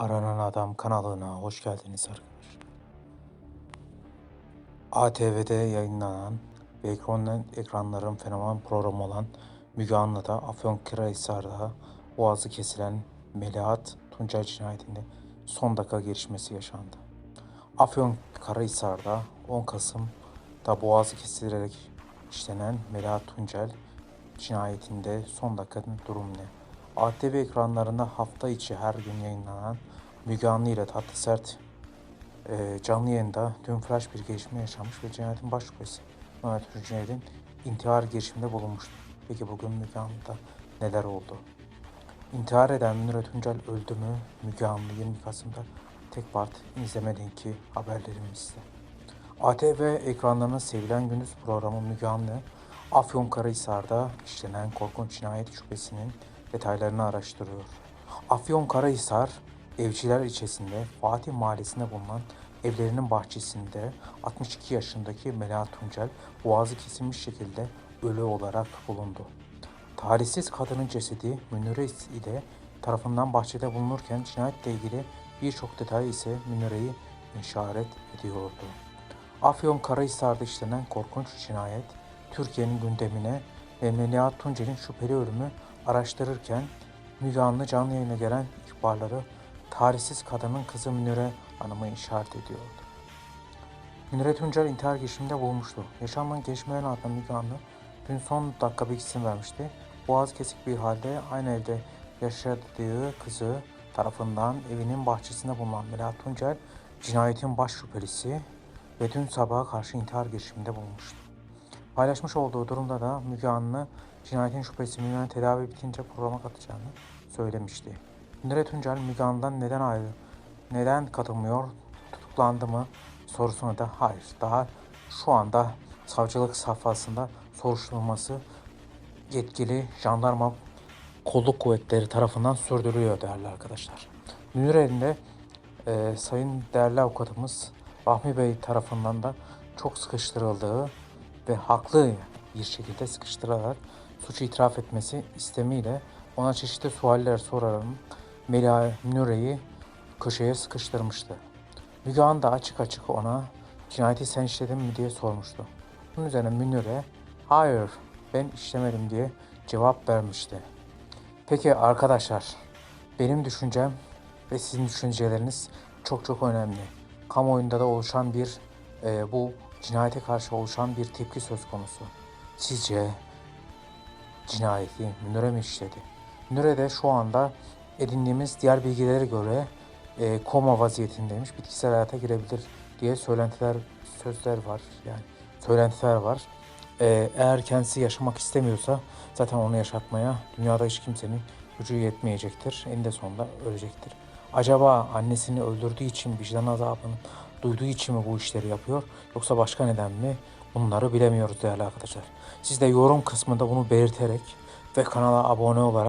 Adam kanalına hoş geldiniz arkadaşlar. ATV'de yayınlanan ve ekran, ekranların fenomen programı olan Müge Anlı'da Afyonkarahisar'da boğazı kesilen Melahat Tuncay cinayetinde son dakika gelişmesi yaşandı. Afyonkarahisar'da 10 Kasım'da boğazı kesilerek işlenen Melahat Tuncel cinayetinde son dakika durum ne? ATV ekranlarında hafta içi her gün yayınlanan Müge Anlı ile Tatlı Sert e, canlı yayında dün flash bir gelişme yaşanmış ve cinayetin baş şüphesi Mehmet Hücner'in intihar girişiminde bulunmuştu. Peki bugün Müge Anlı'da neler oldu? İntihar eden Münir Tuncel öldü mü? Müge Anlı 20 Kasım'da tek part izleme linki haberlerimizde. ATV ekranlarına sevilen gündüz programı Müge Anlı, Afyonkarahisar'da işlenen korkunç cinayet şüphesinin detaylarını araştırıyor. Afyonkarahisar, Evciler ilçesinde Fatih Mahallesi'nde bulunan evlerinin bahçesinde 62 yaşındaki Melahat Tuncel boğazı kesilmiş şekilde ölü olarak bulundu. Talihsiz kadının cesedi Münire ile tarafından bahçede bulunurken cinayetle ilgili birçok detay ise Münir'i işaret ediyordu. Afyonkarahisar'da işlenen korkunç cinayet Türkiye'nin gündemine ve Melahat Tuncel'in şüpheli ölümü araştırırken Müge Anlı canlı yayına gelen ihbarları tarihsiz kadının kızı Münire Hanım'ı işaret ediyordu. Münire Tuncel intihar girişiminde bulmuştu. Yaşanan gelişmelerin ardından Müge Anlı dün son dakika bilgisini vermişti. Boğaz kesik bir halde aynı evde yaşadığı kızı tarafından evinin bahçesinde bulunan Melahat Tuncel cinayetin baş şüphelisi ve dün sabaha karşı intihar girişiminde bulunmuştu. Paylaşmış olduğu durumda da Müge Anlı cinayetin şüphesi Münir'in tedavi bitince programa katacağını söylemişti. Münir Tuncel Müge Anlı'dan neden ayrı, neden katılmıyor, tutuklandı mı sorusuna da hayır. Daha şu anda savcılık safhasında soruşturulması yetkili jandarma kolluk kuvvetleri tarafından sürdürülüyor değerli arkadaşlar. Münir elinde e, sayın değerli avukatımız Rahmi Bey tarafından da çok sıkıştırıldığı ve haklı bir şekilde sıkıştırarak suçu itiraf etmesi istemiyle ona çeşitli sualler sorarak Melia Nure'yi köşeye sıkıştırmıştı. Müge Anlı da açık açık ona cinayeti sen işledin mi diye sormuştu. Bunun üzerine Münire hayır ben işlemedim diye cevap vermişti. Peki arkadaşlar benim düşüncem ve sizin düşünceleriniz çok çok önemli. Kamuoyunda da oluşan bir e, bu cinayete karşı oluşan bir tepki söz konusu. Sizce cinayeti Münire mi işledi? Münire de şu anda edindiğimiz diğer bilgilere göre e, koma vaziyetindeymiş. Bitkisel hayata girebilir diye söylentiler, sözler var. Yani söylentiler var. E, eğer kendisi yaşamak istemiyorsa zaten onu yaşatmaya dünyada hiç kimsenin gücü yetmeyecektir. Eninde sonunda ölecektir. Acaba annesini öldürdüğü için vicdan azabını duyduğu için mi bu işleri yapıyor yoksa başka neden mi? Bunları bilemiyoruz değerli arkadaşlar. Siz de yorum kısmında bunu belirterek ve kanala abone olarak